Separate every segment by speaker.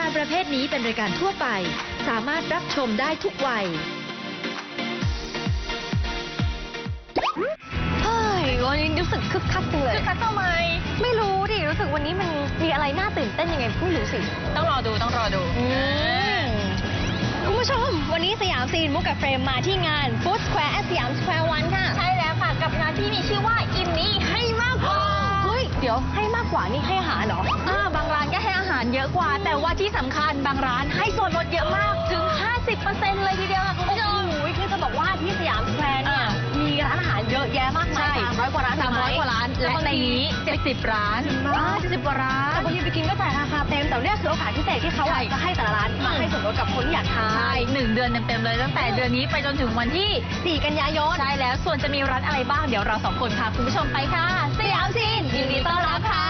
Speaker 1: การประเภทนี้เป็นรายการทั่วไป สามารถรับชมได้ทุกวัย
Speaker 2: เฮ้ยวันนี้รู้สึกคึกคักจังเลย
Speaker 3: คึกคักทำไม
Speaker 2: ไม่รู้ดิ รู้สึกวันนี้มันมีอะไรน่าตื่นเต้นยังไงไม่รู้สิ
Speaker 3: ต้องรอดูต้องรอดู
Speaker 2: คุณผู้ชม วันนี้สยามซีนมุกกับเฟรมมาที่งาน Food Square at สยามสแควร์วันค่ะ
Speaker 3: ใช่แล้วค่ะ กับงานที่มีชื่อว่าอิ่มนี้ให้มากกว่า
Speaker 2: เดี๋ยวให้มากกว่านี่ให้อาหารเหรอ
Speaker 3: อ่าบางร้านก็ให้อาหารเยอะกว่า แต่ว่าที่สำคัญบางร้านให้ส่วนลดเยอะมากถึง 50%เลยทีเดียวค่ะคุณผู้ชม
Speaker 2: ร้านอาหารเยอะแยะมากมายสามร้อยกว่าร้าน
Speaker 3: สามร้อยกว่าร้าน และในนี้70ร้าน
Speaker 2: อ่า
Speaker 3: สิบกว่าร้าน
Speaker 2: แต่บางทีไปกินก็จ่ายราคาเต็มแต่เนี่ยคือโอกาสพิเศษที่เขา
Speaker 3: ใช่
Speaker 2: อะจะให้แต่ละร้านมาให้ส่วนลดกับคนที่อยากทา
Speaker 3: ใช่
Speaker 2: น
Speaker 3: หนึ่งเดือนเต็มๆเลยตั้งแต่เดือนนี้ไปจนถึงวันที่
Speaker 2: 4 กันยายน
Speaker 3: ใช่แล้วส่วนจะมีร้านอะไรบ้างเดี๋ยวเราสองคนพาคุณผู้ชมไปค่ะสยามซีนยินดีต้อนรับค่ะ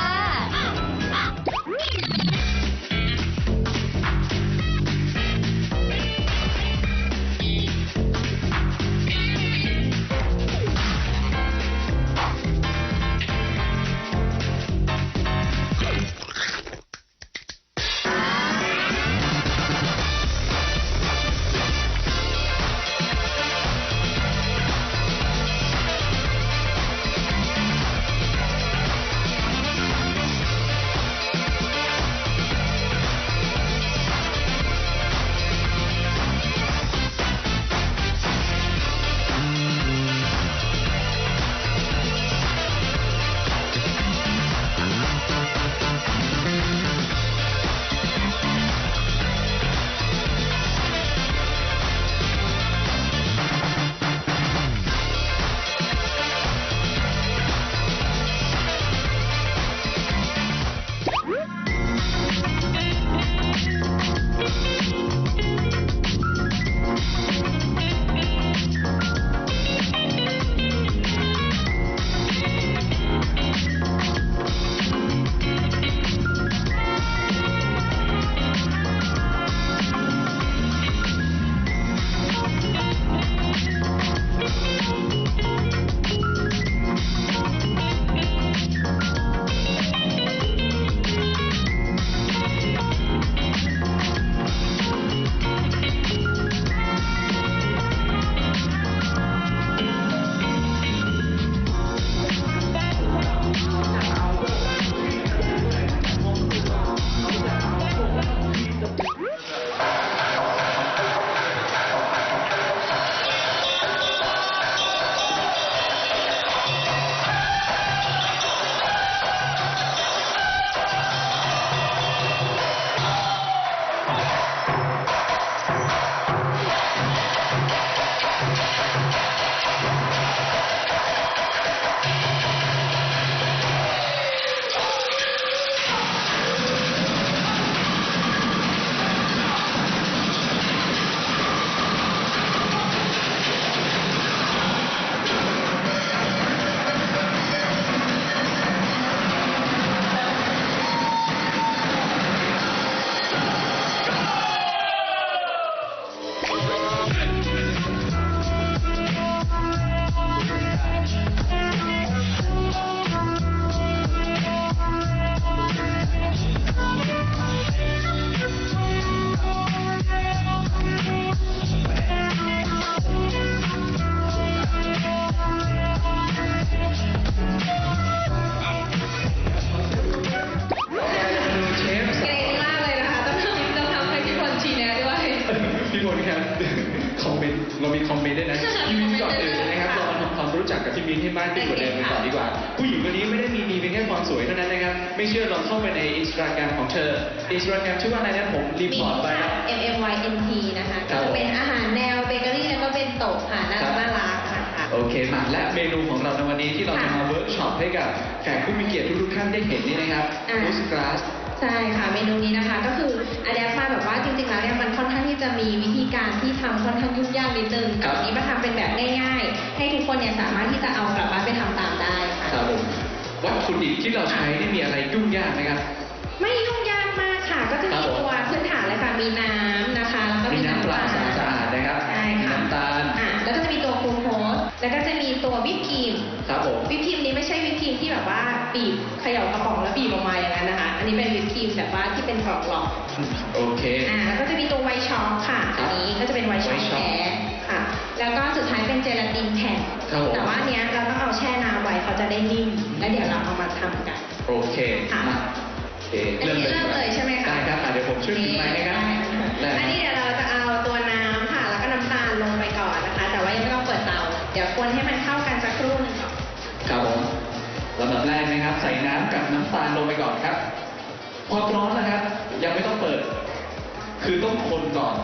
Speaker 4: รู้จักกับพี่มิ้นให้มากขึ้นกว่าเดิมกันก่อนดีกว่า ผู้หญิงคนนี้ไม่ได้มีดีเพียงแค่ความสวยเท่านั้นนะครับ ไม่เชื่อลองเข้าไปในอินสตาแกรมของเธออินสตาแกรมชื่อว่าอะไรนะผมรีพ
Speaker 5: มี
Speaker 4: อร์ตไป
Speaker 5: ค่ะ
Speaker 4: นะ
Speaker 5: M M Y N T นะคะ
Speaker 4: ครั
Speaker 5: ก็
Speaker 4: บ
Speaker 5: จะเป็นอาหารแนวเบเกอรี่แล้วก็เป็นโต๊ะค่ะน่า
Speaker 4: ครั
Speaker 5: รับกน่ารักนะคะ
Speaker 4: โอเคมาและเมนูของเราในวันนี้ที่เราจะมาเวิร์กช็อปให้กับแขกผู้มีเกียรติทุกๆท่านได้เห็นนี่นะครับ
Speaker 5: อ่า
Speaker 4: มูสกราส
Speaker 5: ใช่ค่ะเมนูนี้นะคะก็คืออะแดปมาแบบว่าจริงๆแล้วเนี่ยมันค่อนข้างที่จะมีวิธีการที่ทำค่อนข้างยุ่งยากนิดนึง
Speaker 4: ครั
Speaker 5: แต่
Speaker 4: บ
Speaker 5: วันนี้มาทำเป็นแบบง่ายๆ ให้ทุกคนเนี่ยสามารถที่จะเอากลับบ้านไปทำตามได้ค่ะ
Speaker 4: ครับผมวัตถุดิบที่เราใช้นี่มีอะไรยุ่งยากไหมครับ
Speaker 5: ไม่ยุ่งยากมากค่ะ ก็จะ
Speaker 4: ครั
Speaker 5: มี
Speaker 4: บผม
Speaker 5: ตัวพื้นฐานเลยค่ะมีน้ำ วก็
Speaker 4: มี
Speaker 5: มี
Speaker 4: น้ำเปล่าสะอาดๆนะครับ
Speaker 5: ใช่
Speaker 4: มี
Speaker 5: ค่ะ
Speaker 4: น้ำตาล
Speaker 5: อะแล้วก็จะมีตัวกลูโคสแล้วก็จะมีตัววิปครีม
Speaker 4: ครับผม
Speaker 5: วิปครีมนี้ไม่ใช่วิปครีมที่แบบว่าบีบเขย่ากระป๋องแล้วบีบออกมาอย่างนั้นนะคะ อันนี้เป็นวิปครีมแบบว่าที่เป็นกรอบๆ
Speaker 4: โอเค
Speaker 5: อ่าแล้วก็จะมีตัวไวท์ช็อกค่ะ
Speaker 4: ครั
Speaker 5: อั
Speaker 4: บ
Speaker 5: นนี้ก็จะเป็นไวท์ช็อก
Speaker 4: White Chalk
Speaker 5: แท้ค่ะ แล้วก็สุดท้ายเป็นเจลาตินแผ่น
Speaker 4: ครับผม
Speaker 5: แต่ว่าอันเนี้ยเราต้องเอาแช่น้ำไว้เขาจะได้นิ่มแล้วเดี๋ยวเราเอามาทำกัน
Speaker 4: โอเค
Speaker 5: ค่ะ
Speaker 4: มาโอเค
Speaker 5: อันนี้เริ่มเลยใช่ไหมคะ
Speaker 4: ได้ครับอะเดี๋ยวผมช่วยถือไม้นะครับ
Speaker 5: ได้
Speaker 4: ได้
Speaker 5: อันนี้เดี๋ยวเราจะเอา ใส่น้ำ
Speaker 4: กับน้ำตาลลงไปก่อนครับพอร้อนนะครับ ยังไม่ต้องเปิด คือต้องคนก่อน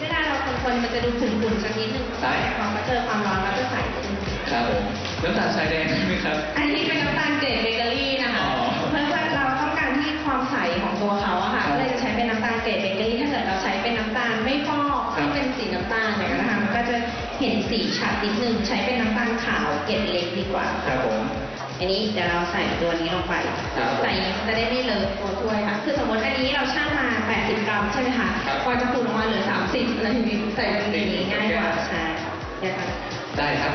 Speaker 5: เวลาเราคนๆมันจะดูขุ่นๆสักนิดนึง
Speaker 4: ได้
Speaker 5: พอมาเจอความร้อนแล้วจะใส่ขึ้น
Speaker 4: ครับผมน้ำตาลทรายแดงใช่ไหมครับ
Speaker 5: อันนี้เป็นน้ำตาลเกรดเบเกอรี่นะคะ
Speaker 4: อ๋อ
Speaker 5: เพื่อว่าเราต้องการที่ความใสของตัวเขาอะค่ะ
Speaker 4: ครับ
Speaker 5: ก็เลยจะใช้เป็นน้ำตาลเกรดเบเกอรี่ถ้าเกิดเราใช้เป็นน้ำตาลไม่ฟอก
Speaker 4: ครับ
Speaker 5: ที่เป็นสีน้ำตาลอย่างนั้นนะคะมันก็จะเห็นสีชัดนิดนึงใช้เป็นน้ำตาลขาวเกรดเล็กดีกว่า
Speaker 4: ครับผม
Speaker 5: อันนี้เดี๋ยวเราใส่ตัวนี้ลงไป
Speaker 4: ครับ
Speaker 5: ใส่จะได้ไม่เลอะตัวถ้วยค่ะ คือสมมติอันนี้เราชั่งมา 80 กรัมใช่ไหมคะ
Speaker 4: ครับ
Speaker 5: พอจะขูดออกมาเหลือ 30อะไรอย่างนี้ใส่ตรงนี้ง่ายกว่าใช่เดี๋ยวก่อน
Speaker 4: ได้ครับ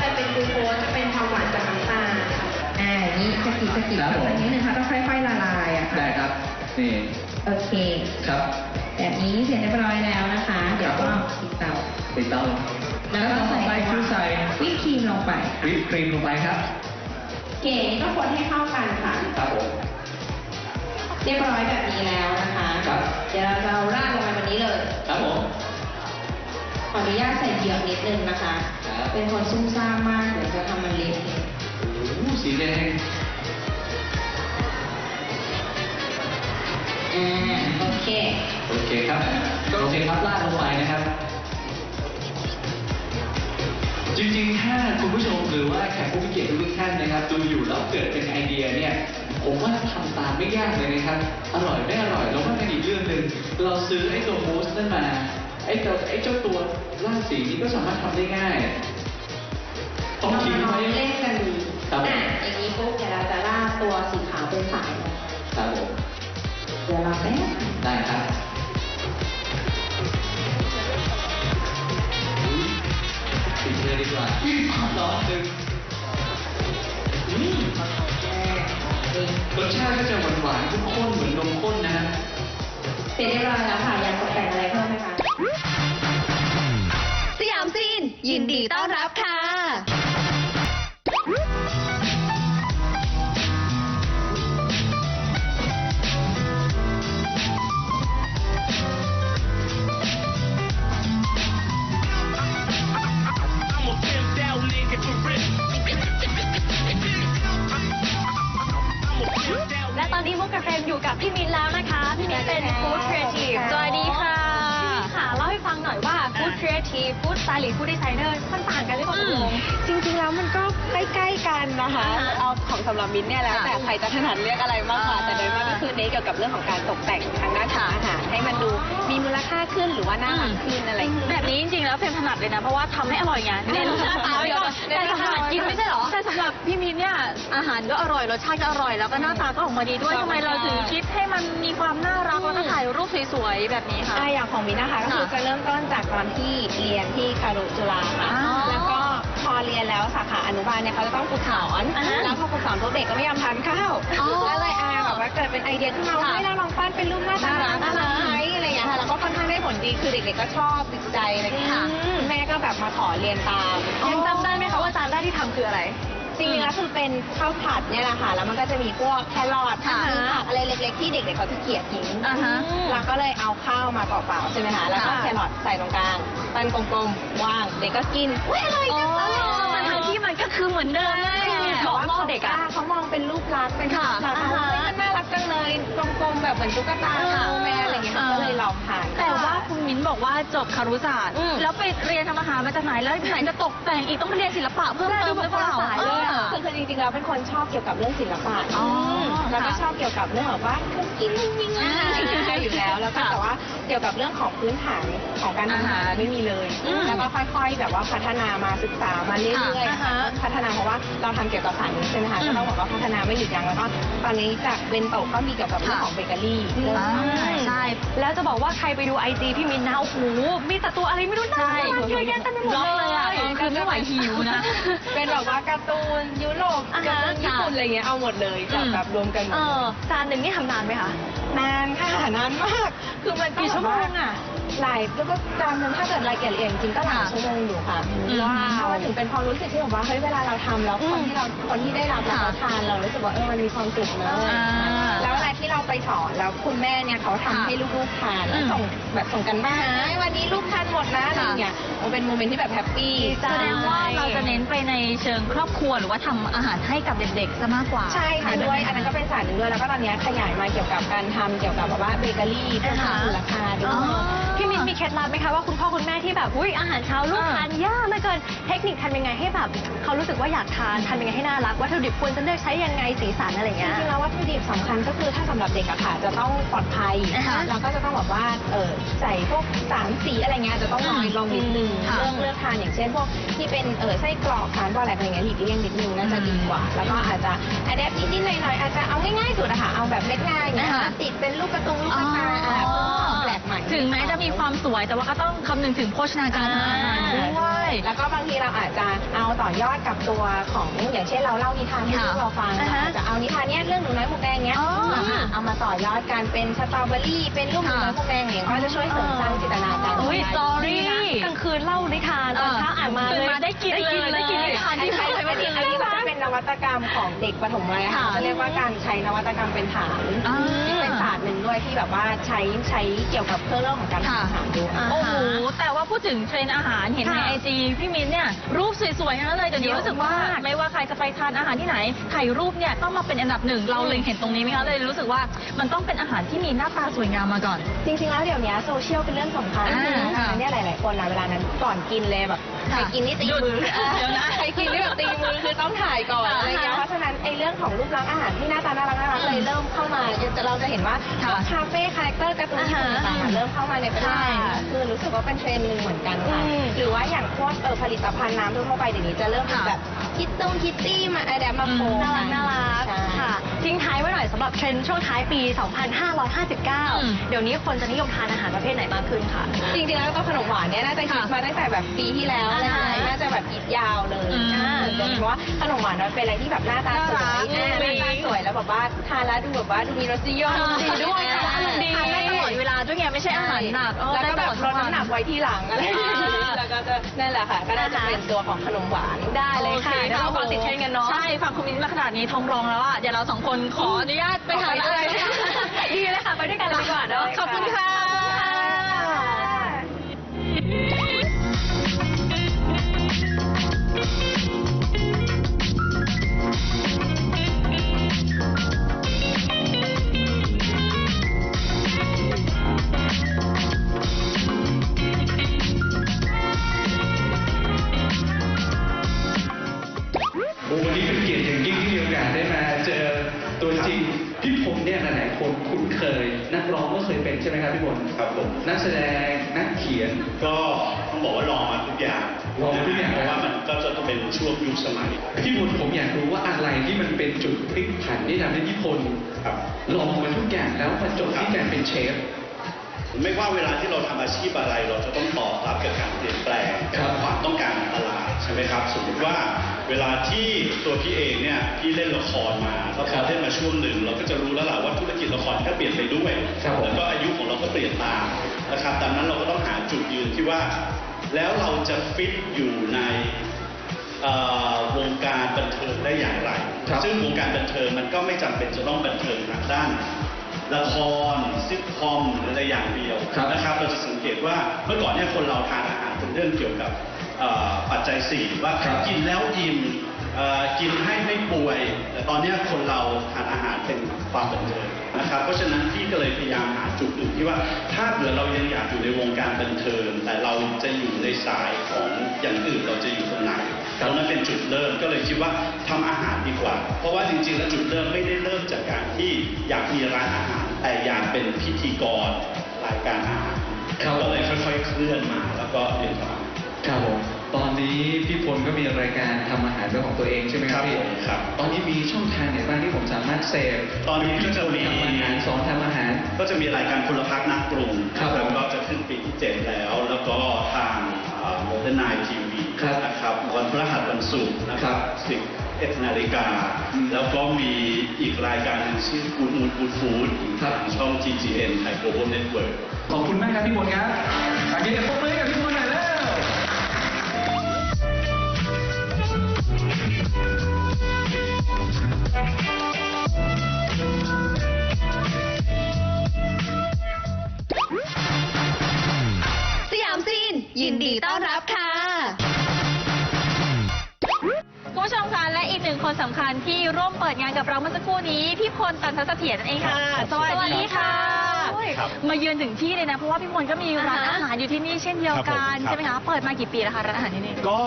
Speaker 5: จะเป็นกลูโคสจะเป็นความหวานจากน้ำตาลค่ะอ่าอย่างนี้สะกิดสะกิด
Speaker 4: ครับผม
Speaker 5: แบบนี้นะคะต้องค่อยๆละลายอะค่ะ
Speaker 4: ได้ครับ นี่
Speaker 5: โอเค
Speaker 4: ครับ
Speaker 5: แบบนี้เสร็จเรียบร้อยแล้วนะคะ เดี๋ยวก็ปิดเตา
Speaker 4: ปิดเตา
Speaker 5: แล้วก็ใส่
Speaker 4: ต่อไปคือใส่
Speaker 5: วิปครีมลงไป
Speaker 4: วิปครีมลงไปครับ
Speaker 5: เก๋นี่ก็คนให้เข้ากันค่ะ
Speaker 4: ครับผม
Speaker 5: เรียบร้อยแบบนี้แล้วนะคะ
Speaker 4: ครับ
Speaker 5: เดี๋ยวเราจะเอาราดลงไปวันนี้เลย
Speaker 4: ครับผม
Speaker 5: ขออนุญาตใส่เหยือกนิดนึงนะคะ
Speaker 4: ครับ
Speaker 5: เป็นคนซุ่มซ่ามมากเดี๋ยวจะทำมันเละ
Speaker 4: โอ้โหสีแดง
Speaker 5: อ่าโอเค
Speaker 4: โอเคครับ โอเคครับลาดลงไปนะครับ จริงๆ ถ้าคุณผู้ชมหรือว่าแขกผู้มีเกียรติทุกท่านนะครับดูอยู่แล้วเกิดเป็นไอเดียเนี่ย ผมว่าทำตามไม่ยากเลยนะครับ อร่อยไม่อร่อยเราว่ากันอีกเรื่องหนึ่งเราซื้อไอ้ตัวมูสนั่นมา ไอ้ตัวไอ้เจ้าตัวล่างสีนี้ก็สามารถทำได้ง่ายต้องทิ้ง
Speaker 5: เรา
Speaker 4: ไว้
Speaker 5: เล่นกันดู
Speaker 4: ครับ
Speaker 5: อะอย่างนี้ปุ๊บเดี๋ยวเราจะราดตัวสีขาวเป็นสายเลย
Speaker 4: ครับผม
Speaker 5: เดี๋ยวเราแป๊บ
Speaker 4: ได้ครับ เลยดีกว่าความร้อนหนึ่งอืมรสชาติก็จะหวานๆข้นๆเหมือนนมข้นนะฮะ
Speaker 5: เสร็จเรียบร้อยแล้วค่ะ อยากตกแต่งอะไรเพิ่มไหมคะ
Speaker 2: สยามซีนยินดีต้อนรับค่ะ
Speaker 3: นนะคะอ่าฮะ
Speaker 2: เอาของสำหรับมิ้นท์เนี่ยแล้ว
Speaker 3: ค่ะ
Speaker 2: แต่ใครจะถนัดเลือกอะไรมากกว่า
Speaker 3: อ่า
Speaker 2: แต่โดยมากก็คือเน้นเกี่ยวกับเรื่องของการตกแต่งทางด้านของอาหารให้มันดูมีมูลค่าขึ้นหรือว่าน่ารักขึ้นอะไรอย่างเงี้ย
Speaker 3: แบบนี้จริงๆแล้วเฟรมถนัดเลยนะ เพราะว่าทำให้อร่อยไงเน้นหน้าตาไว้ก่อน
Speaker 2: เน้
Speaker 3: แต่
Speaker 2: น
Speaker 3: ถนัดกินไม่ใช่เหรอ แต่สำหรับพี่มินเนี่ยอาหารก็อร่อยรสชาติก็อร่อยแล้วก็หน้าตาก็ออกมาดีด้วยทำไมเราถึงคิดให้มันมีความน่ารักแล้วก็ถ่ายรูปสวยๆแบบนี้คะ
Speaker 2: อ่าอย่างของมิ้นท์นะคะก็คือ
Speaker 3: ค่ะ
Speaker 2: จะเริ่มต้นจากตอนที่เรียนที่คารุจุฬาค่ะ
Speaker 3: อ๋อ
Speaker 2: แล้วก็พอ เรียนแล้วสาขาอนุบาลเนี่ยเขาจะต้องฝึกสอน
Speaker 3: อ่าฮะ
Speaker 2: แล้วพอฝึกสอนพวกเด็กก็ไม่ยอมทานข้าว
Speaker 3: อ๋อ
Speaker 2: ก็เลยอาแบบว่าเกิดเป็นไอเดียขึ้นมาว่า
Speaker 3: ค่ะ
Speaker 2: เฮ้ยเราลองปั้นเป็นรูปหน้าตา
Speaker 3: น่ารัก
Speaker 2: น่ารักไหมอะไรอย่างเงี้ยค่ะแล้วก็ค่อนข้างได้ผลดีคือเด็กๆก็ชอบติดใจอะไรอย่างเงี้ยค่ะ
Speaker 3: อืม
Speaker 2: แม่ก็แบบมาขอเรียนตาม
Speaker 3: ยังจำได้ไหมคะว่าจานแรกที่ทำคืออะไร
Speaker 2: จริงๆแล้วคือเป็นข้าวผัดเนี่ยแหละค่ะ แล้วมันก็จะมีพวกแครอท
Speaker 3: ค่ะ
Speaker 2: มีผักอะไรเล็กๆที่เด็กๆเขาจะเกลียดทิ้ง
Speaker 3: อ่าฮะ
Speaker 2: เราก็เลยเอาข้าวมาเปล่าๆใช่ไหมคะ แล้วก็
Speaker 3: ค่ะ
Speaker 2: แครอทใส่ตรงกลางปั้นกลมๆว่างเด็กก็กินอุ้ยอร่อย
Speaker 3: อ๋อ
Speaker 2: จังเลย
Speaker 3: ทั้งที่มันก็คือเหมือนเดิมนั่นแหละ
Speaker 2: แต่
Speaker 3: บอก
Speaker 2: ว่า
Speaker 3: ล่อเด็กอะ
Speaker 2: เขามองเป็นรูปลักษณ์เป็น
Speaker 3: ค่ะ
Speaker 2: แบบ
Speaker 3: อ่าฮะ
Speaker 2: เฮ้ยมันน่ารักจังเลยกลมๆแบบเหมือนตุ๊กตา
Speaker 3: ค่ะ
Speaker 2: เขาแม่อะไรอย่างเงี้ย
Speaker 3: อ่า
Speaker 2: ก็เลยลองท
Speaker 3: บอกว่าจบคารุศาสตร์
Speaker 2: อืม
Speaker 3: แล้วไปเรียนทำอาหารมาจากไหน แล้วไหนจะตกแต่งอีกต้องไปเรียนศิลปะเพิ่มเติมหรือเปล่า
Speaker 2: สายเลยอะ
Speaker 3: อ่า
Speaker 2: คือคือจริงๆแล้วเป็นคนชอบเกี่ยวกับเรื่องศิลปะ
Speaker 3: อ๋อ
Speaker 2: แล้วก็
Speaker 3: ค่ะ
Speaker 2: ชอบเกี่ยวกับเรื่องแบบว่าเครื่องกินยิ่งๆ
Speaker 3: อ่า
Speaker 2: อยู่แล้ว แล้วก็
Speaker 3: ค่ะ
Speaker 2: แต่ว่าเกี่ยวกับเรื่องของพื้นฐานของการทำอาหารไม่มีเลย
Speaker 3: อืม
Speaker 2: แล้วก็ค่อยๆ แบบว่าพัฒนามาศึกษามาเรื่อย
Speaker 3: ค่ะ
Speaker 2: ๆ
Speaker 3: อ่าฮะ
Speaker 2: พัฒนาเพราะว่าเราทำเกี่ยวกับสายนี้ใช่ไหมคะ
Speaker 3: อืม
Speaker 2: ก็ต้องบอกว่าพัฒนาไม่หยุดยั้งแล้วก็ตอนนี้จากเบนโตะก็มีเกี่ยวกับเรื่องของเบเกอรี่เรื่อง
Speaker 3: อ่า
Speaker 2: ทำ
Speaker 3: ใช่ แล้วจะบอกว่าใครไปดูไอจีพี่มินนะโอ้
Speaker 2: โหมีแต่ตัวอะไรไม่รู้น่ารักเยอะแยะเต็มไปหมด
Speaker 3: ล็อก
Speaker 2: เล
Speaker 3: เลย
Speaker 2: ย
Speaker 3: อะตอนคืนไม่ไหวหิวนะ
Speaker 5: เป็นแบบว่าการ์ตูนยุโรป
Speaker 2: อ่าฮะ
Speaker 5: การ์ตูนญี่ปุ่นอะไรเงี้ยเอาหมดเลยจับแบบรวมกันหม
Speaker 2: เอ
Speaker 5: ด
Speaker 2: อจานหนึ่งนี่ทำนานไหมคะ
Speaker 5: นานค่ะนานมาก คือมันต้อง
Speaker 2: กี่ชั่วโมง
Speaker 5: แบบา
Speaker 2: อะ
Speaker 5: หลายแล้วก็จานหนึงถ้าเกิดรายละเอียดจริงๆก็หลาย
Speaker 2: ค่ะ
Speaker 5: ชั่วโมงอยู่ค่ะ
Speaker 2: ว้าว
Speaker 5: เพราะมันถึงเป็นความรู้สึกที่แบบว่าเฮ้ยเวลาเราทำแล้วคน
Speaker 2: อืม
Speaker 5: ที่เราคนที่ได้รับแล้ว
Speaker 2: ค่ะ
Speaker 5: เขาทานเรารู้สึกว่าเออมันมีความสุขนะ
Speaker 2: อ่า
Speaker 5: แล้วเวลา ที่เราไปสอนแล้วคุณแม่เนี่ยเขาทำ
Speaker 2: ค่ะ
Speaker 5: ให้ลูกๆทานแล้ว
Speaker 2: อืม
Speaker 5: ส่งแบบส่งกันบ้านนะวันนี้ลูกทานหมดนะอะไร
Speaker 2: ค่ะ
Speaker 5: อย่างเงี้ยมันเป็นโมเมนต์ที่แบบแฮปปี้
Speaker 2: ใช่
Speaker 3: แสดงว่าเราจะเน้นไปในเชิงครอบครัวหรือว่าทำอาหารให้กับเด็กๆซะมากกว่า
Speaker 5: ใช่ค่ะด้วยอันนั้นก็เป็นศาสตร์หนึ่งด้วยแล้วก็ตอนนี้ขยายมาเกี่ยวกับการทำเกี่ยวกับแบบว่าเบเกอรี่เพื่อ
Speaker 2: อ่าฮะ
Speaker 5: ทำมูลค่าด้ว
Speaker 2: อ๋
Speaker 5: ย
Speaker 2: อพี่มิ้นมีเคล็ดลับไหมคะว่าคุณพ่อคุณแม่ที่แบบอุ้ยอาหารเช้าลูก
Speaker 3: อ่า
Speaker 2: ทานยากเหลือเกินเทคนิคทำยังไงให้แบบเขารู้สึกว่าอยากทานทำยังไงให้น่ารักวัตถุดิบควรจะเลือกใช้ยังไงสีสันอะไร
Speaker 5: จ
Speaker 2: เงี้ย
Speaker 5: ริงๆแล้ววัตถุดิบสำคัญก็คือถ้าสำหรับเด็กอะค่ะ จะต้องปลอดภัย
Speaker 2: อ่าฮะ
Speaker 5: แล้วก็จะต้องแบบว่าเออใส่พวกสารสีอะไรเงี้ยจะต้องน้อยลงนิดนึง
Speaker 2: ค่ะ
Speaker 5: เลือกเลือกทานอย่างเช่นพวกที่เป็นเออไส้กรอกสารบอแลกอะไรเงี้ยหลีกเลี่ยงนิดนึงน่าจะดีกว่า แล้วก็อาจจะอัดแอปนิดๆหน่อยๆอาจจะเอาง่ายๆสุดอะค่ะเอาแบบเม็ดงาอย่างเงี้ย
Speaker 2: อ่าฮะ
Speaker 5: ค่ะติดเป็นลูกกระตุงลูกกระตาอะเพิ่มความแปลกใหม่
Speaker 3: ถึงแม้จะมีความสวยแต่ว่าก็ต้องคำนึงถึงโภชนาการของอาหารด้วย
Speaker 5: แล้วก็บางทีเราอาจจะเอาต่อยอดกับตัวของอย่างเช่นเราเล่านิทานให้
Speaker 3: ค่ะ
Speaker 5: ลูกเราฟัง
Speaker 2: อ่าฮะ
Speaker 5: อาจจะเอานิทานเนี้ยเรื่องหนูน้อยหมูแดงเนี้ย
Speaker 3: อ๋อ
Speaker 5: มาเอามาต่อยอดกันเป็นสตรอเบอรี่เป็นลูกหนูน้อยหมูแดงเนี่ยก็จะช่วยเสริมสร้างจินตนาการ
Speaker 3: อุ๊ย
Speaker 5: ได้
Speaker 3: สตอรี่
Speaker 2: กลางคืนเล่านิทานตอนเช้าอ่านมา
Speaker 3: ตื่
Speaker 2: เล
Speaker 3: น
Speaker 2: ย
Speaker 3: มาได้กิน
Speaker 2: ได้กิน
Speaker 3: เลย
Speaker 2: ได้กินนิทานที่ใคร
Speaker 5: อัน
Speaker 2: ไป
Speaker 5: นี้
Speaker 2: กิน
Speaker 5: อันนี้ก็จะเป็นนวัตกรรมของเด็กปฐมวัยค่ะ
Speaker 3: ค่ะ
Speaker 5: จะเรียกว่าการใช้นวัตกรรมเป็นฐาน
Speaker 3: อ่า
Speaker 5: เป็นศา สตร์หนึ่งด้วยที่แบบว่าใช้ใช้เกี่ยวกับเรื่องของการทำอาหารด้วย
Speaker 2: อ่า
Speaker 3: โอ้โห แต่ว่าพูดถึงเทรนด์อาหารเห็นใน
Speaker 2: ค่ะ
Speaker 3: ไอจีพี่มิ้นเนี่ยรูปสวยๆทั้งนั้นเลยเดี๋ยวนี้
Speaker 2: เยอะ
Speaker 3: รู้สึกว่ามา
Speaker 2: ก
Speaker 3: ไม่ว่าใครจะไปทานอาหารที่ไหนถ่ายรูปเนี่ยต้องมาเป็นอันดับหนึ่งเราเล็งเห็นตรงนี้ไหมคะเลยรู้สึกว่ามันต้องเป็นอาหารที่มีหน้าตาสวยงามมาก่อน
Speaker 5: จริงๆแล้วเดี๋ยวนี้โซเชียลเป็นเรื่องสำคัญ
Speaker 3: อ่า
Speaker 5: คือ
Speaker 3: ค่ะ
Speaker 5: เนี่ยหลาย ๆ คนนะเวลานั้นก่อนกินเลยแบบ ใคร
Speaker 3: ค่ะ
Speaker 5: กินนี่ตี
Speaker 3: หยุด
Speaker 5: มือ
Speaker 3: เดี๋ยวนะ
Speaker 5: ใครกินนี่แบบตีมือคือต้องถ่ายก่อน
Speaker 3: ค่ะ
Speaker 5: อะไรเงี้ยเพราะฉะนั้นไอ้เรื่องของรูปลักษณ์อาหารที่หน้าตาน่ารักน่ารัก
Speaker 3: อืม
Speaker 5: เลยเริ่มเข้ามาจะเราจะเห็นว่า
Speaker 3: ค่ะ
Speaker 5: คาเฟ่คาแรคเตอร์การ์ตูนญี่ปุ่น
Speaker 2: อ่าฮะ
Speaker 5: ต่างๆเริ่มเข้ามาในประเทศไทย
Speaker 2: ค่ะ
Speaker 5: คือรู้สึกว่าเป็นเทรนด์หนึ่งเหมือนกันค่ะ
Speaker 2: อืม
Speaker 5: หรือว่าอย่างพวกเออผลิตภัณฑ์น้ำทั่วๆไปเดี๋ยวนี้จะเริ่มเป็น
Speaker 3: ค่ะ
Speaker 5: แบบ คิตต้งคิตตี้มาไอแดมมาโฟ
Speaker 2: น่ารักน่ารัก
Speaker 5: ใช่
Speaker 2: ค่ะ ทิ้งท้ายไว้หน่อยสำหรับเทรนด์ช่วงท้ายปี
Speaker 3: ม
Speaker 2: 2559 เดี๋ยวนี้คนจะนิยมทานอาหารประเภทไหนมากขึ้นคะ
Speaker 5: จริงๆแล้วก็ขนมหวานเนี่ยน่าจะฮิต
Speaker 3: ค่ะ
Speaker 5: มาตั้งแต่แบบปีที่แล้วนะ
Speaker 2: อ่า
Speaker 5: คะ
Speaker 2: ฮะ
Speaker 5: น่าจะแบบฮิตยาวเลย
Speaker 3: อืม
Speaker 5: อ่าเพ ราะว่าขนมหวานมันเป็นอะไรที่แบบหน้าตาสวย
Speaker 3: น่ารัก
Speaker 5: อ่าหน้าตาสวยแล้วแบบว่าทานแล้วดูแบบว่าดูมีรสนิยม
Speaker 3: อารมณ์ดีด้วย
Speaker 5: อ่า
Speaker 3: อารมณ์ดีทานได้ตลอดเวลาด้วยไงไม่ใช่อาหารหนักเออ
Speaker 5: แล้ว
Speaker 3: ได้
Speaker 5: ก็
Speaker 3: ต
Speaker 5: แบ
Speaker 3: ล
Speaker 5: บ
Speaker 3: อด
Speaker 5: ล
Speaker 3: ทั้
Speaker 5: ด
Speaker 3: งวัน
Speaker 5: น้ำหนักไว้ที่หลังอะไรอย่างเงี้ย
Speaker 3: อ่า
Speaker 5: แล้วก็จะนั่นแหละค่ะ ก็น่าจะเป็นตัวของขนมหวาน
Speaker 2: ได้เลยค่ะ
Speaker 3: โอ
Speaker 2: เดี๋ยวเราขอติดเทรนด์กันเนาะ
Speaker 3: ใช่ฟังคุณมิ้นมาขนาดนี้ท้องร้องแล้วอะเดี๋ยวเราสองคนขออนุญาตไปหาอะไร
Speaker 2: ดีเลยค่ะไปด้วยกันเลยดีกว่าเนาะ
Speaker 3: ขอบคุณค่ะ
Speaker 4: โอ้วันนี้เป็นเกียรติอย่างยิ่งที่มีโอกาสได้มาเจอตัวจริงพี่พงษ์เนี่ยหลายๆคนคุ้นเคย นักร้องก็เคยเป็นใช่ไหมครับพี่พงษ์
Speaker 6: ครับผม
Speaker 4: นักแสดงนักเขียน
Speaker 6: ก็ต้องบอกว่าลองมาทุกอย่าง
Speaker 4: ลองทุกอย่าง
Speaker 6: เพราะว่ามันก็จะเป็นช่วงยุคสมัย
Speaker 4: พี่พลผมอยากรู้ว่าอะไรที่มันเป็นจุดพลิกผันที่ทำให้พี่พล
Speaker 6: ครับ
Speaker 4: ลองมาทุกอย่างแล้วมาจบที่การเป็นเชฟ
Speaker 6: ไม่ว่าเวลาที่เราทำอาชีพอะไร เราจะต้องตอบรับกับการเปลี่ยนแปลง
Speaker 4: ครับ
Speaker 6: ความต้องการของตลาด ใช่ไหมครับ สมมติว่าเวลาที่ตัวพี่เองเนี่ยพี่เล่นละครมาแล้วพอเล่นมาช่วงหนึ่ง เราก็จะรู้แล้วล่ะว่าธุรกิจละครก็เปลี่ยนไปด้วย
Speaker 4: ครับผม
Speaker 6: แล้วก็อายุของเราก็เปลี่ยนตามนะครับดังนั้นเราก็ต้องหาจุดยืนที่ว่า แล้วเราจะฟิตอยู่ในเอ่อวงการบันเทิงได้อย่างไร
Speaker 4: ครับ
Speaker 6: ซึ่งวงการบันเทิงมันก็ไม่จำเป็นจะต้องบันเทิงทางด้านละครซิทคอมหรืออะไรอย่างเดียว
Speaker 4: ครับ
Speaker 6: นะครับเราจะสังเกตว่าเมื่อก่อนเนี่ยคนเราทานอาหารเป็นเรื่องเกี่ยวกับเอ่อ ปัจจัยสี่ว่า
Speaker 4: ครับ
Speaker 6: กินแล้วอิ่มเอ่อกินให้ไม่ป่วย แต่ตอนเนี้ยคนเราทานอาหารเป็นความบันเทิงนะครับ เพราะฉะนั้นพี่ก็เลยพยายามหาจุดอื่นที่ว่าถ้าเผื่อเรายังอยากอยู่ในวงการบันเทิง แต่เราจะอยู่ในสายของอย่างอื่นเราจะอยู่ตรงไหนตรงนั้นเป็นจุดเริ่มก็เลยคิดว่าทำอาหารดีกว่า เพราะว่าจริงๆแล้วจุดเริ่มไม่ได้เริ่มจากการที่อยากมีร้านอาหาร แต่อยากเป็นพิธีกรรายการอาหาร
Speaker 4: ครับ
Speaker 6: ก็เลยค่อยๆเคลื่อนมาแล้วก็เรียนทำ
Speaker 4: ครับผมตอนนี้พี่พลก็มีรายการทำอาหารเป็นของตัวเองใช่ไหมครับ
Speaker 6: ครับ
Speaker 4: พี่
Speaker 6: ผมครับ
Speaker 4: ตอนนี้มีช่องทางไหนบ้างที่ผมสามารถเสพ
Speaker 6: ตอนนี้ก็จะมี
Speaker 4: ทำอาหารสอนทำอาหาร
Speaker 6: ก็จะมีรายการพลพักนักปรุง
Speaker 4: ครับ
Speaker 6: แล้วก็จะขึ้นปีที่7แล้ว แล้วก็ทางโมเดิร์นไนทีวี
Speaker 4: ครับ
Speaker 6: นะครับ วันพฤหัสวันศุกร์นะครับสิบเอ็ดนาฬิกา
Speaker 4: อืม
Speaker 6: แล้วก็มีอีกรายการหนึงชื่อ Good Mood Good Food
Speaker 4: ครับ
Speaker 6: ทางช่อง TGN ไทย Global Network
Speaker 4: ขอบคุณมากครับพี่มนต์ครับโอเคเดี๋ยวพบมือให้กับพี่มนต์หน่อยแล้
Speaker 1: ยินดีต้อนรับค่ะ
Speaker 3: คุณผู้ชมคะและอีกหนึ่งคนสำคัญที่ร่วมเปิดงานกับเราเมื่อสักครู่นี้ พี่พลตันทัศเถียรนั่นเองค่ะ สวัสดีค่ะ
Speaker 6: ครับ
Speaker 3: มาเยือนถึงที่เลยนะ เพราะว่าพี่พลก็มีร้าน
Speaker 1: อ่าฮะ
Speaker 3: อาหารอยู่ที่นี่เช่นเดียวกัน
Speaker 6: ครับผมครับ
Speaker 3: ใช่ไหมคะเปิดมากี่ปีแล้วคะร้านอาหารที่นี่
Speaker 6: ก็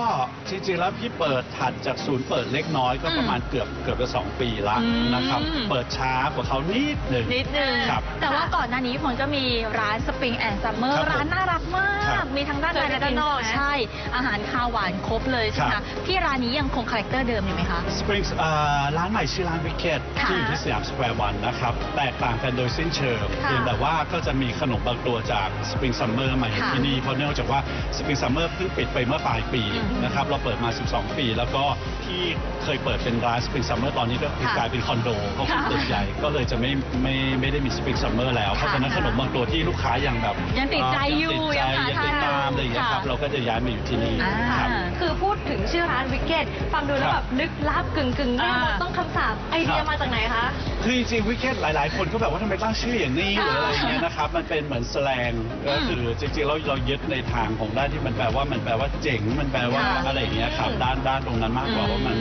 Speaker 6: จริงๆแล้วพี่เปิดถัดจากศูนย์เปิดเล็กน้อยก็ประมาณเกือบเกือบจะสองปีละ
Speaker 3: อืม
Speaker 6: นะครับ เปิดช้ากว่าเขานิดหนึ่ง
Speaker 3: นิดนึง
Speaker 6: ครับ
Speaker 3: แต่ว่าก่อนหน้านี้พี่พลก็มีร้านสปริงแอนด์ซัมเมอ
Speaker 6: ครับผม
Speaker 3: ร์ร้านน่ารักมา
Speaker 6: ครั
Speaker 3: ก
Speaker 6: บ
Speaker 3: มีทั้งด้านในและด้านนอก
Speaker 1: เคยไปกินใช่ไหม
Speaker 3: ใช่ อาหารคาวหวานครบเลยใช่ไหม
Speaker 6: ครั
Speaker 3: คะ
Speaker 6: บ
Speaker 3: ที่ร้านนี้ยังคงคาแรคเตอร์เดิมอยู่ไหมคะ
Speaker 6: Springs อ่าร้านใหม่ชื่อร้านวิกเก็ต
Speaker 3: ค่ะ
Speaker 6: ที่อยู่ที่สยามสแควร์วันนะครับ แตกต่างกันโดยสิ้นเชิง
Speaker 3: ค่ะ
Speaker 6: เพียงแต่ว่าก็จะมีขนมบางตัวจาก Spring Summer มาอยู่
Speaker 3: ค่ะ
Speaker 6: ที่นี่เพราะเนื่องจากว่า Spring Summer เพิ่งปิดไปเมื่อปลายปี
Speaker 3: อืม
Speaker 6: นะครับเราเปิดมา 12 ปี แล้วก็ที่เคยเปิดเป็นร้าน Spring Summer ตอนนี้ก็คือ
Speaker 3: ค่ะ
Speaker 6: กลายเป็นคอนโดเขาเป็น
Speaker 3: ค่ะ
Speaker 6: ตึกใหญ่ก็เลยจะไม่ไม่ไม่ได้มี Spring Summer แล้วเพราะฉะนั้นขนมบางตัวที่ลูกค้ายังแบบ
Speaker 3: ยังติดใจอยู่
Speaker 6: ติดใจ
Speaker 3: ยังหา
Speaker 6: ยัง
Speaker 3: ทาน
Speaker 6: ติดตาม
Speaker 3: อยู่
Speaker 6: อะไรอย่างเงี้ยครับ
Speaker 3: ค่ะ
Speaker 6: เราก็จะย้ายมาอยู่ที่นี่
Speaker 3: อ่า
Speaker 6: ครับ
Speaker 2: คือพูดถึงชื่อร้านวิกเก็ตฟังดูแล้ว
Speaker 6: ครั
Speaker 2: แบบบลึกลับกึ่งกึ่งๆแม่
Speaker 3: อ่าม
Speaker 2: ดต้องคำสาปไอเดียมาจากไหนคะ
Speaker 6: คือจริงๆวิกเก็ตหลาย ๆ คนก็แบบว่าทำไมตั้งชื่ออย่างนี้หรืออะไรอย่างเงี้ยนะครับ มันเป็นเหมือนแสแลงก็คือจริงๆเราเรายึดในทางของด้านที่มันแปลว่ามันแปลว่าเจ๋งมันแปลว่า
Speaker 3: ค่ะ
Speaker 6: อะไรอย่างเงี้ยครับด้านด้านตรงนั้นมากกว่าว่ามัน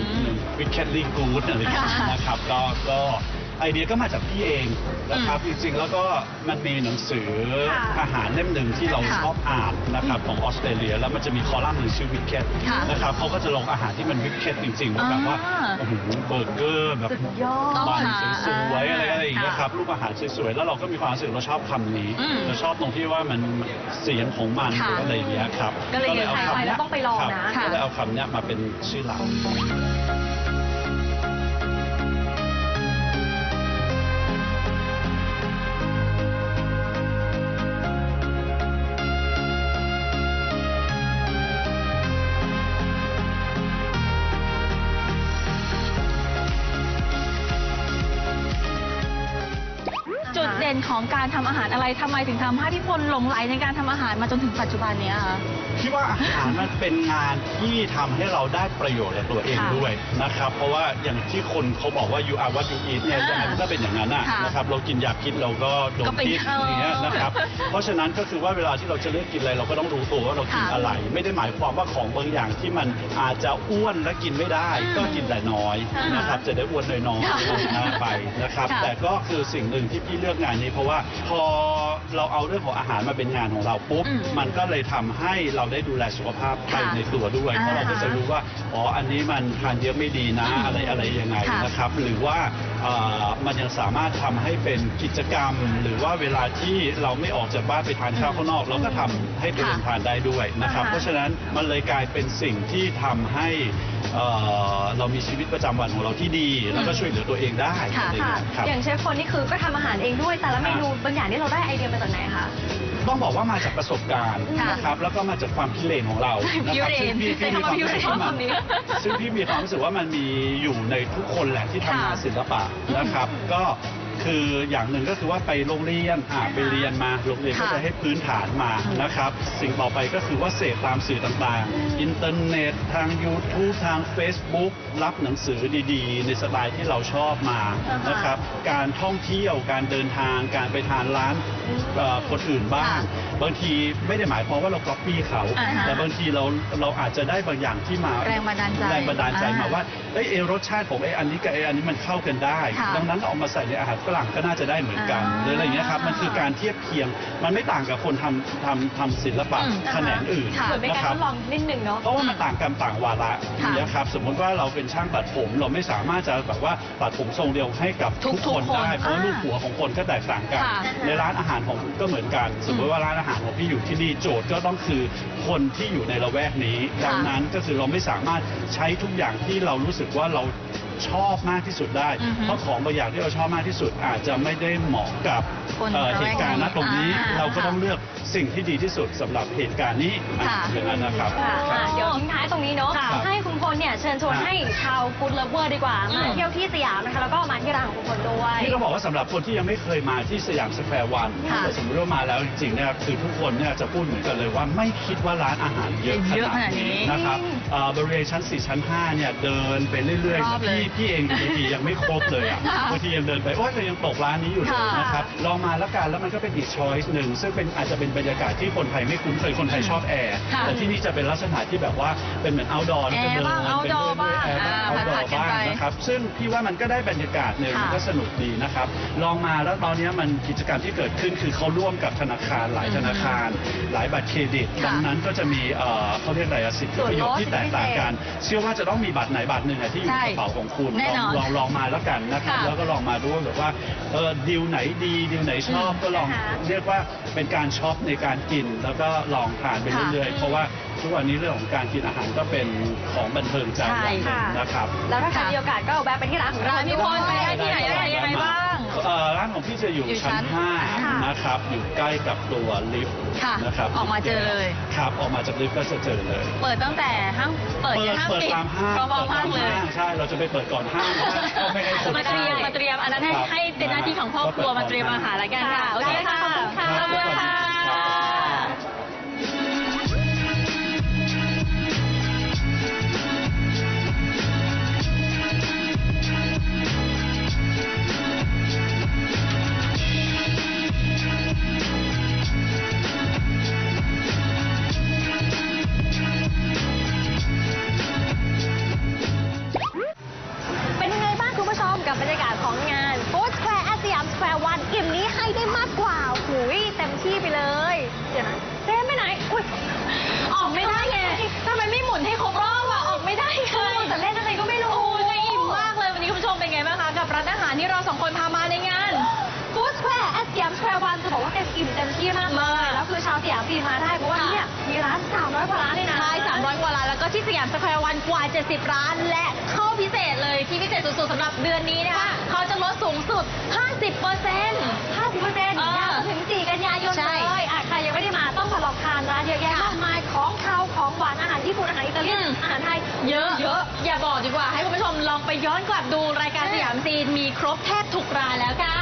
Speaker 6: วิกเก็ตลีกูดอะไรอย่างเงี้ย
Speaker 3: ค่ะ
Speaker 6: นะครับก็ก็ ไอเดียก็มาจากพี่เองนะครับจริงๆแล้วก็มันมีหนังสือ
Speaker 2: ค่ะ
Speaker 6: อาหารเล่มหนึ่งที่เรา
Speaker 3: ค่ะ
Speaker 6: ชอบอ่านนะครับของออสเตรเลีย แล้วมันจะมีคอลัมน์หนึ่งชื่อวิกเก็ต
Speaker 3: ค่ะ
Speaker 6: นะครับเขาก็จะลงอาหารที่มันวิกเก็ตจริงๆว่าแบบว่า
Speaker 3: อ่า
Speaker 6: โอ้โหเบอร์เกอร์แบบ
Speaker 2: สุดยอด
Speaker 3: ต้อง
Speaker 6: บ้าน
Speaker 3: หา
Speaker 6: สวยๆอะไรอะไรอย่างเงี้ย
Speaker 3: ค่ะ
Speaker 6: ครับรูปอาหารสวยๆแล้วเราก็มีความรู้สึกเราชอบคำนี้
Speaker 3: อืม
Speaker 6: เราชอบตรงที่ว่ามันเสียงของมัน
Speaker 3: ค่ะ
Speaker 6: หรืออะไรอย่างเงี้ยครับ
Speaker 3: ก็เลย
Speaker 6: เอา
Speaker 3: ใส่
Speaker 6: คำ
Speaker 2: ไป
Speaker 6: เนี้
Speaker 2: แล้
Speaker 6: ยว
Speaker 2: ต้องไปลองนะ
Speaker 6: ครับก็เลยเอาคำเนี้ยมาเป็นชื่อเรา
Speaker 3: ของการทำอาหารอะไรทำไมถึงทำให้พี่พลหลงไหลในการทำอาหารมาจนถึงปัจจุบันเนี้ยคะ
Speaker 6: คิดว่าอาหารมันเป็นงานที่ทำให้เราได้ประโยชน์กับตัวเอง
Speaker 3: ค่ะ
Speaker 6: ด้วยนะครับ เพราะว่าอย่างที่คนเขาบอกว่า you are what you eat เนี่ย
Speaker 3: อ่า
Speaker 6: ยังไงมันก็เป็นอย่างนั้นน่ะ
Speaker 3: ค่ะ
Speaker 6: นะครับ เรากินอยากกินเราก็โด
Speaker 3: ก็
Speaker 6: น
Speaker 3: เป็น
Speaker 6: พิษอย่างเงี้ยนะครับ
Speaker 3: เออ
Speaker 6: เพราะฉะนั้นก็คือว่าเวลาที่เราจะเลือกกินอะไรเราก็ต้องรู้ตัวว่าเรากิน
Speaker 3: ค่ะ
Speaker 6: อะไร ไม่ได้หมายความว่าของบางอย่างที่มันอาจจะอ้วนและกินไม่ได้
Speaker 3: อืม
Speaker 6: ก็กินแต่น้อย
Speaker 3: อ่าน
Speaker 6: นะครับ จะได้อ้วนน้อย
Speaker 3: ค่ะ
Speaker 6: ๆนะไปนะครับ
Speaker 3: ค่ะ
Speaker 6: แต่ก็คือสิ่งหนึ่งที่พี่เลือกงานนี้เพราะว่าพอเราเอาเรื่องของอาหารมาเป็นงานของเราปุ๊บ
Speaker 3: อืม
Speaker 6: มันก็เลยทำให้เราได้ดูแลสุขภาพไป
Speaker 3: ค่ะ
Speaker 6: ในตัวด้วยเพราะเราก็จะรู้ว่าอ๋ออันนี้มันทานเยอะไม่ดีนะ
Speaker 3: อืม
Speaker 6: อะไรอะไรยังไง
Speaker 3: ค่ะ
Speaker 6: นะครับ หรือว่าเอ่อมันยังสามารถทำให้เป็นกิจกรรม หรือว่าเวลาที่เราไม่ออกจากบ้านไปทานข้าวข้างนอก เราก็ทำให้ไปเดินทานได้ด้วยนะครับ
Speaker 2: อ่าฮะ
Speaker 6: เพราะฉะนั้นมันเลยกลายเป็นสิ่งที่ทำให้เอ่อเรามีชีวิตประจำวันของเราที่ดี แล้วก็ช่วยเหลือตัวเองได้
Speaker 3: ค่ะ
Speaker 6: อะไรอย่าง
Speaker 2: ค่ะ
Speaker 6: เงี้ยครับ
Speaker 2: อย่างเชฟคนนี่คือก็ทำอาหารเองด้วยแต่ละเมนูบางอย่างนี่เราได้ไอเดียมาจากไหนคะ
Speaker 6: ต้องบอกว่ามาจากประสบการณ์
Speaker 3: ค่ะ
Speaker 6: นะครับแล้วก็มาจากความพิเรนของเรานะ
Speaker 3: พิ
Speaker 6: ครับ
Speaker 3: เรน
Speaker 6: ซึ่งพี่
Speaker 3: ใช้
Speaker 6: พี่มี
Speaker 3: คำว่า
Speaker 6: ความ
Speaker 3: พิเรน
Speaker 6: รู้สึกว่ามัน
Speaker 3: คำนี้
Speaker 6: ซึ่งพี่มีความรู้สึกว่ามันมีอยู่ในทุกคนแหละที่ทำงาน
Speaker 3: ค่ะ
Speaker 6: ศิลปะนะครับ ก็คืออย่างหนึ่งก็คือว่าไปโรงเรียนอ่าไปเรียนมาโรงเรียนก็
Speaker 3: ค่ะ
Speaker 6: จะให้พื้นฐานมานะครับ สิ่งต่อไปก็คือว่าเสพตามสื่อต่างๆ อินเทอร์เน็ตทาง YouTube ทาง Facebook รับหนังสือดีๆ ในสไตล์ที่เราชอบมา
Speaker 2: อ่าฮะ
Speaker 6: นะครับ การท่องเที่ยวการเดินทางการไปทานร้าน เอ่อคนอื่นบ้างบางทีไม่ได้หมายความว่าเราก๊อปปี้เขา
Speaker 3: อ่าฮะ
Speaker 6: แต่บางทีเราเราอาจจะได้บางอย่างที่มา
Speaker 3: แรงบันดาลใจ
Speaker 6: แรงบันดาลใจมา
Speaker 3: อ่า
Speaker 6: ว่าเอ้ยเอรสชาติของไอ้อันนี้กับไอ้อันนี้มันเข้ากันได้
Speaker 3: ค่ะ
Speaker 6: ดังนั้นเอามาใส่ในอาหารฝรั่งก็น่าจะได้เหมือนกัน
Speaker 3: อ่า
Speaker 6: หรืออะไรอย่างเงี้ยครับมันคือการเทียบเคียง มันไม่ต่างกับคนทำทำทำศิลปะ
Speaker 3: อืม
Speaker 6: แขนงอื่น
Speaker 3: ค่ะ
Speaker 2: เหมือนเป็น
Speaker 6: นะ
Speaker 2: การ
Speaker 6: ครั
Speaker 2: ท
Speaker 6: บ
Speaker 2: ดลองนิดนึงเนาะ
Speaker 6: เพราะว่ามันต่างกรรมต่างวาระ
Speaker 3: ค่ะ
Speaker 6: นะครับสมมุติว่าเราเป็นช่างตัดผมเราไม่สามารถจะแบบว่าตัดผมทรงเดียวให้กับ
Speaker 3: ทุ
Speaker 6: ทุ
Speaker 3: ก
Speaker 6: กคน
Speaker 3: ทุกคน
Speaker 6: ได้ เพราะว่า
Speaker 3: อ่า
Speaker 6: รูปหัวของคนก็แตกต่างกัน
Speaker 3: ค่ะ
Speaker 6: ในร้านอาหารของผมก็เหมือนกัน สมมติว่าร้านอาหารของพี่อยู่ที่นี่โจทย์ก็ต้องคือคนที่อยู่ในละแวกนี้
Speaker 3: ค่ะ
Speaker 6: ดังนั้นก็คือเราไม่สามารถใช้ทุกอย่างที่เรารู้สึกว่าเราชอบมากที่สุดได้
Speaker 3: อือฮึ
Speaker 6: เพราะของบางอย่างที่เราชอบมากที่สุดอาจจะไม่ได้เหมาะกับ
Speaker 3: คน
Speaker 6: เอ่อ
Speaker 3: ละ
Speaker 6: เห
Speaker 3: แวก
Speaker 6: ตุการณ์ณ
Speaker 3: นี้
Speaker 6: ตรงนี้
Speaker 3: อ่า
Speaker 6: เราก็ต้อง
Speaker 3: ค่ะ
Speaker 6: เลือกสิ่งที่ดีที่สุดสำหรับเหตุการณ์นี้
Speaker 3: ค่ะ
Speaker 6: อย่างนั้นนะครับ
Speaker 2: ค่ะอะเดี๋ยวทิ้งท้ายตรงนี้เนาะ
Speaker 3: ค่ะ
Speaker 2: ให้คุณพลเนี่ยเชิญชวน
Speaker 6: ค่ะ
Speaker 2: ให้ชาวฟู้ดเลเวอร์ดีกว่า
Speaker 3: อืม
Speaker 2: มาเที่ยวที่สยามนะคะแล้วก็มาที่ร้านของคุณพลด้วย
Speaker 6: นี่ก็บอกว่าสำหรับคนที่ยังไม่เคยมาที่สยามสแควร์วัน
Speaker 3: ค่ะ
Speaker 6: แต่สมมติว่ามาแล้วจริงๆเนี่ยคือทุกคนเนี่ยจะพูดเหมือนกันเลยว่าไม่คิดว่าร้านอาหารเยอะ
Speaker 3: เยอะ
Speaker 6: ข
Speaker 3: ข
Speaker 6: นา
Speaker 3: นา
Speaker 6: ด
Speaker 3: ดนี้
Speaker 6: นี้นะครับเอ่อบริเวณชั้น 4 ชั้น 5 เนี่ยเดินไปเรื่อย
Speaker 3: รอบเลย
Speaker 6: ๆพี่พี่เองบางทียังไม่ครบเลยอะ
Speaker 3: ค่ะ
Speaker 6: บางทียังเดินไปโอ้ยเรายังตกร้านนี้อยู่เลย
Speaker 3: ค่ะ
Speaker 6: นะครับลองมาแล้วกันแล้วมันก็เป็นอีกช้อยส์หนึ่งซึ่งเป็นอาจจะเป็นบรรยากาศที่คนไทยไม่คุ้นเคยคนไทยชอบแอร์
Speaker 3: ค่ะ
Speaker 6: แต่ที่นี่จะเป็นลักษณะที่แบบว่าเป็นเหมือน outdoor แล้วก็เดิน
Speaker 3: แอร์บ้าง
Speaker 6: ไป
Speaker 3: outdoor
Speaker 6: เรื่อยๆแอร์บ้าง
Speaker 3: บ้าง
Speaker 6: outdoor
Speaker 3: อ่าผัดๆกัน
Speaker 6: บ้าง
Speaker 3: ไป
Speaker 6: นะครับซึ่งพี่ว่ามันก็ได้บรรยากาศหนึ่ง
Speaker 3: ค่ะ
Speaker 6: มันก็สนุกดีนะครับลองมาแล้วตอนนี้มันกิจกรรมที่เกิดขึ้นคือเขาร่วมกับธนาคารหลายธนาคาร หลายบัตรเครดิต
Speaker 3: ค่ะ
Speaker 6: ดังนั้นก็จะมีเอ่อเขาเรียกอะไรอะสิทธิประโยชน์ที่แตกต่างกัน เชื่อว่าจะต้องมีบัตรไหนบัตรหนึ่งอะที่อยู่ในกระเป๋าของคุณ
Speaker 3: แน่นอน
Speaker 6: ลองลองมาแล้วกันนะครับ
Speaker 3: ค่ะ
Speaker 6: แล้วก็ลองมาดูว่าแบบว่าเออดีลไหนดีดีลไหนชอบ
Speaker 3: อืม
Speaker 6: ก็ลอง
Speaker 2: นะคะ
Speaker 6: เรียกว่าเป็นการช็อปในการกิน แล้วก็ลองทานไป
Speaker 3: ค่ะ
Speaker 6: เรื่อยๆ เพราะว่าทุกวันนี้เรื่องของการกินอาหารก็เป็นของบันเทิงใจอย่างหนึ่ง
Speaker 2: ใช่ค่ะ
Speaker 6: นะครับ
Speaker 2: แล้วถ้าใคร
Speaker 3: ค่ะ
Speaker 2: มีโอกาสก็แวะไปที่ร้านของ
Speaker 3: ร้านพี่พลไป
Speaker 2: ด้วย
Speaker 3: ได้ที่ไหนอะไรยังไงบ้าง
Speaker 6: เอ่อร้านของพี่จะอยู่
Speaker 3: อยู่ชั้
Speaker 6: ชั้
Speaker 3: น
Speaker 6: น
Speaker 2: ค่ะ
Speaker 6: 5นะครับอยู่ใกล้กับตัวลิฟต์
Speaker 3: ค่ะ
Speaker 6: นะครับ
Speaker 3: ออกมาเจอเลย
Speaker 6: ครับออกมาจากลิฟต์ก็จะเจอเลย
Speaker 3: เปิดตั้งแต่ห้างเปิดยันห้าง
Speaker 6: เปิด
Speaker 3: ปิด
Speaker 6: ตามห้าง
Speaker 3: ก็มอง
Speaker 6: เปิด
Speaker 3: ห้า
Speaker 6: ตางม
Speaker 3: เลย
Speaker 6: ห้างใช่เราจะไปเปิดก่อนห้างนะก็ไม่ให้คน
Speaker 3: มาเตรียมมาเตรียมอันนั้นให้
Speaker 6: ครับ
Speaker 3: ให้เป็นหน้าที่ของครอบครัวมาเตรียมอาหารละกันค่ะ โอเคค่ะ
Speaker 2: ขอบคุณค่ะ
Speaker 3: ขอบคุณค่ะ
Speaker 2: มกับบรรยากาศของงาน Food Square แอสยามสแควร์วันอิ่มนี้ให้ได้มากกว่าหุยเต็มที่ไปเลยเดี๋ยวนะเต้ไปไหนอุ้ย
Speaker 3: ออกไม่ได้ไงทำไมไม่หมุนให้ครบรอบอะออกไม่ได้ไง
Speaker 2: แต่เล่นอะไรก็ไม่รู้
Speaker 3: โอ้ยอิ่มมากเลยวันนี้คุณผู้ชมเป็นไงบ้างคะกับร้านอาหารที่เราสองคนพามาในงาน
Speaker 2: ฟู้ดสแควร์แอสยามสแควร์วันจะบอกว่าเต็มอิ่มเต็มที่มากเล
Speaker 3: มาก
Speaker 2: ยแล้วคือชาวสยามปีนมาได้เพราะว่า
Speaker 3: ค่ะ
Speaker 2: เนี่ยมีร้าน300กว่าร้านเลยนะ
Speaker 3: ใช่ ที่สยามสแควร์วันกว่า 70 ร้าน และข้อพิเศษเลยที่พิเศษสุดๆสำหรับเดือนนี้นะคะ
Speaker 2: ค่ะ
Speaker 3: เขาจะลดสูงสุด 50%
Speaker 2: 50เปอร์เซ็นต์
Speaker 3: เออ
Speaker 2: ยาวถึง 4 กันยายน
Speaker 3: ใช่
Speaker 2: เลยอะใครยังไม่ได้มาต้องมาลองทานร้านเยอะแยะ
Speaker 3: ค่ะ
Speaker 2: มากมายของคาวของหวานอาหารญี่ปุ่นอาหารอิตาเลียน
Speaker 3: อืม
Speaker 2: อาหารไทย
Speaker 3: เยอะ
Speaker 2: เยอะ
Speaker 3: อย่าบอกดีกว่าให้คุณผู้ชมลองไปย้อนกลับดูรายการสยามซีนมีครบแทบทุกร้านแล้วค่ะ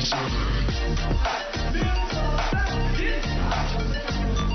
Speaker 7: 24-7